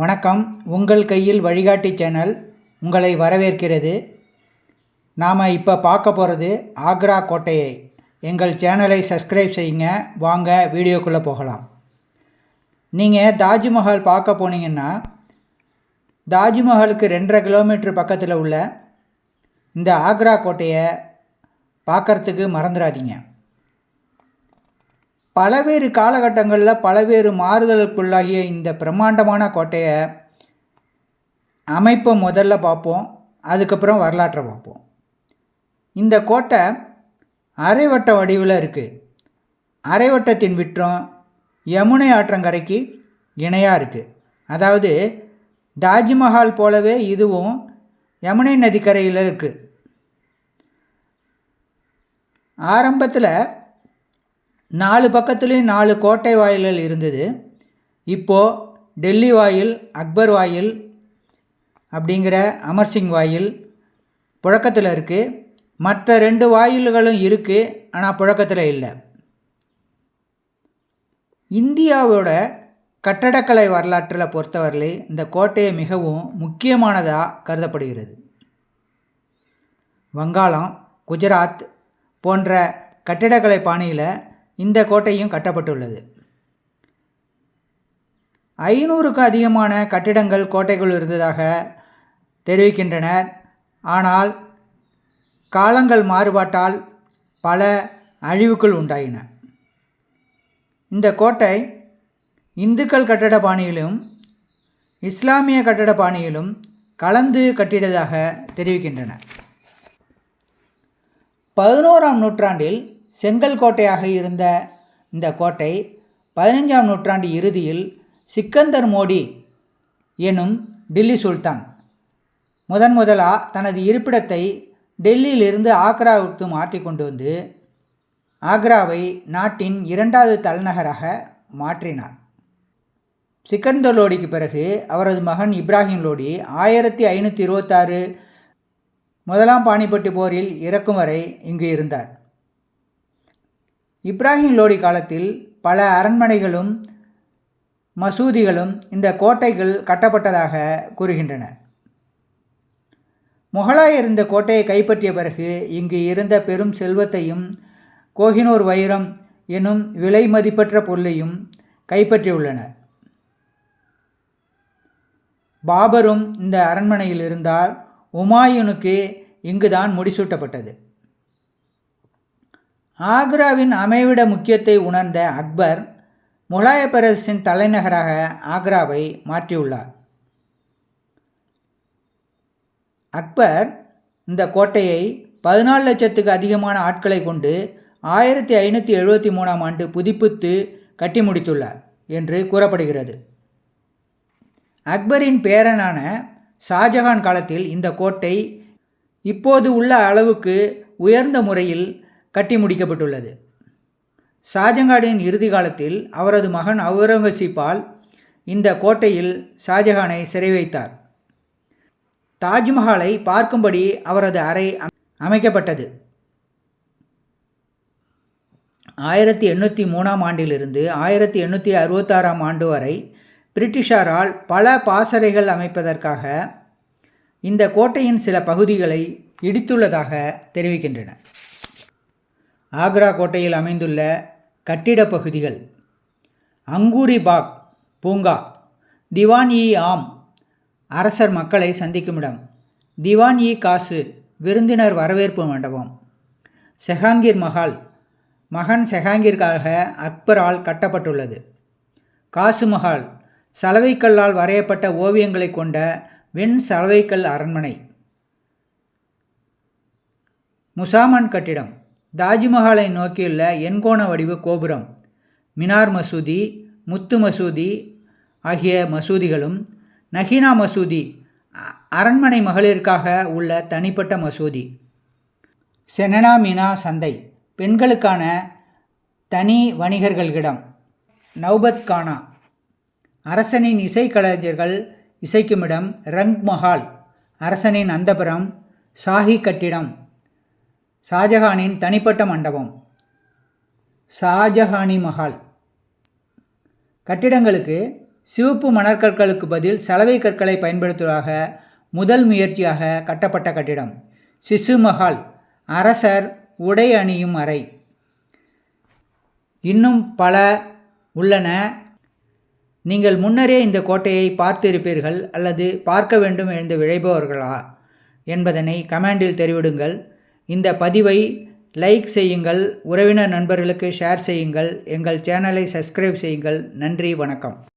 வணக்கம். உங்கள் கையில் வழிகாட்டி சேனல் உங்களை வரவேற்கிறது. நாம் இப்போ பார்க்க போகிறது ஆக்ரா கோட்டையை. எங்கள் சேனலை சப்ஸ்கிரைப் செய்யுங்க. வாங்க வீடியோக்குள்ளே போகலாம். நீங்கள் தாஜ்மஹால் பார்க்க போனீங்கன்னா தாஜ்மஹாலுக்கு ரெண்டரை கிலோமீட்டர் பக்கத்தில் உள்ள இந்த ஆக்ரா கோட்டையை பார்க்கறதுக்கு மறந்துடாதீங்க. பலவேறு காலகட்டங்களில் பலவேறு மாறுதலுக்குள்ளாகிய இந்த பிரம்மாண்டமான கோட்டையை அமைப்பை முதல்ல பார்ப்போம். அதுக்கப்புறம் வரலாற்றை பார்ப்போம். இந்த கோட்டை அரைவட்ட வடிவில் இருக்குது அரைவட்டத்தின் விற்றம் யமுனை ஆற்றங்கரைக்கு இணையாக இருக்குது அதாவது தாஜ்மஹால் போலவே இதுவும் யமுனை நதிக்கரையில் இருக்குது ஆரம்பத்தில் நாலு பக்கத்துலேயும் நாலு கோட்டை வாயில்கள் இருந்தது. இப்போது டெல்லி வாயில் அக்பர் வாயில் அப்படிங்கிற அமர்சிங் வாயில் புழக்கத்தில் இருக்குது மற்ற ரெண்டு வாயில்களும் இருக்குது ஆனால் புழக்கத்தில் இல்லை. இந்தியாவோட கட்டடக்கலை வரலாற்றில் பொறுத்தவரையிலே இந்த கோட்டையை மிகவும் முக்கியமானதாக கருதப்படுகிறது. வங்காளம் குஜராத் போன்ற கட்டிடக்கலை பாணியில் இந்த கோட்டையும் கட்டப்பட்டுள்ளது. ஐநூறுக்கு அதிகமான கட்டிடங்கள் கோட்டைகள் இருந்ததாக தெரிவிக்கின்றனர். ஆனால் காலங்கள் மாறுபாட்டால் பல அழிவுகள் உண்டாயின. இந்த கோட்டை இந்துக்கள் கட்டட பாணியிலும் இஸ்லாமிய கட்டட பாணியிலும் கலந்து கட்டிடதாக தெரிவிக்கின்றன. பதினோராம் நூற்றாண்டில் செங்கல் கோட்டையாக இருந்த இந்த கோட்டை பதினைஞ்சாம் நூற்றாண்டு இறுதியில் சிக்கந்தர் மோடி எனும் டில்லி சுல்தான் முதன் முதலாக தனது இருப்பிடத்தை டெல்லியிலிருந்து ஆக்ராவுக்கு மாற்றி கொண்டு வந்து ஆக்ராவை நாட்டின் இரண்டாவது தலைநகராக மாற்றினார். சிக்கந்தர் லோடிக்கு பிறகு அவரது மகன் இப்ராஹிம் லோடி ஆயிரத்தி ஐநூற்றி இருபத்தாறு முதலாம் பானிப்பட்டு போரில் இறக்கும் வரை இங்கு இருந்தார். இப்ராஹிம் லோடி காலத்தில் பல அரண்மனைகளும் மசூதிகளும் இந்த கோட்டைகள் கட்டப்பட்டதாக கூறுகின்றன முகலாயர் இந்த கோட்டையை கைப்பற்றிய பிறகு இங்கு இருந்த பெரும் செல்வத்தையும் கோஹினூர் வைரம் எனும் விலை மதிப்பற்ற பொருளையும் கைப்பற்றியுள்ளனர். பாபரும் இந்த அரண்மனையில் இருந்தால் உமாயூனுக்கு இங்குதான் முடிசூட்டப்பட்டது. ஆக்ராவின் அமைவிட முக்கியத்தை உணர்ந்த அக்பர் முகலாய பேரரசின் தலைநகராக ஆக்ராவை மாற்றியுள்ளார். அக்பர் இந்த கோட்டையை பதினாலு லட்சத்துக்கு அதிகமான ஆட்களை கொண்டு ஆயிரத்தி ஐநூற்றி எழுபத்தி மூணாம் ஆண்டு புதுப்பித்து கட்டி முடித்துள்ளார் என்று கூறப்படுகிறது. அக்பரின் பேரனான ஷாஜகான் காலத்தில் இந்த கோட்டை இப்போது உள்ள அளவுக்கு உயர்ந்த முறையில் கட்டி முடிக்கப்பட்டுள்ளது. ஷாஜகானின் இறுதி காலத்தில் அவரது மகன் அவுரங்கசீப்பால் இந்த கோட்டையில் ஷாஜகானை சிறை வைத்தார் தாஜ்மஹாலை பார்க்கும்படி அவரது அறை அமைக்கப்பட்டது. ஆயிரத்தி எண்ணூற்றி மூணாம் ஆண்டிலிருந்து ஆயிரத்தி எண்ணூற்றி அறுபத்தாறாம் ஆண்டு வரை பிரிட்டிஷாரால் பல பாசறைகள் அமைப்பதற்காக இந்த கோட்டையின் சில பகுதிகளை இடித்துள்ளதாக தெரிவிக்கின்றன. ஆக்ரா கோட்டையில் அமைந்துள்ள கட்டிடப் பகுதிகள். அங்கூரி பாக் பூங்கா திவான் இ ஆம் அரசர் மக்களை சந்திக்கும் இடம். திவான் இ காசு விருந்தினர் வரவேற்பு மண்டபம். செஹாங்கீர் மஹால் மகன் செஹாங்கீர்காக அக்பரால் கட்டப்பட்டுள்ளது. காசு மஹால் சலவைக்கல்லால் வரையப்பட்ட ஓவியங்களை கொண்ட வெண் சலவைக்கல் அரண்மனை. முசாமன் கட்டிடம். தாஜ்மஹாலை நோக்கியுள்ள எண்கோண வடிவ கோபுரம். மினார் மசூதி முத்து மசூதி ஆகிய மசூதிகளும் நஹீனா மசூதி அரண்மனை மகளிருக்காக உள்ள தனிப்பட்ட மசூதி. செனனா மீனா சந்தை பெண்களுக்கான தனி வணிகர்களிடம். நௌபத் கானா அரசனின் இசைக்கலைஞர்கள் இசைக்குமிடம் ரங் மஹால் அரசனின் அந்தபுரம் சாஹி கட்டிடம். ஷாஜஹானின் தனிப்பட்ட மண்டபம். ஷாஜஹானி மஹால். கட்டிடங்களுக்கு சிவப்பு மணற்கற்களுக்கு பதில் சலவை கற்களை பயன்படுத்துவதாக முதல் முயற்சியாக கட்டப்பட்ட கட்டிடம். சிசு மஹால். அரசர் உடை அணியும் அறை. இன்னும் பல உள்ளன. நீங்கள் முன்னரே இந்த கோட்டையை பார்த்திருப்பீர்கள் அல்லது பார்க்க வேண்டும் என்று விழைபவர்களா என்பதனை கமெண்டில் தெரிவிடுங்கள். இந்த பதிவை லைக் செய்யுங்கள் உறவினர் நண்பர்களுக்கு ஷேர் செய்யுங்கள் எங்கள் சேனலை சப்ஸ்கிரைப் செய்யுங்கள். நன்றி வணக்கம்.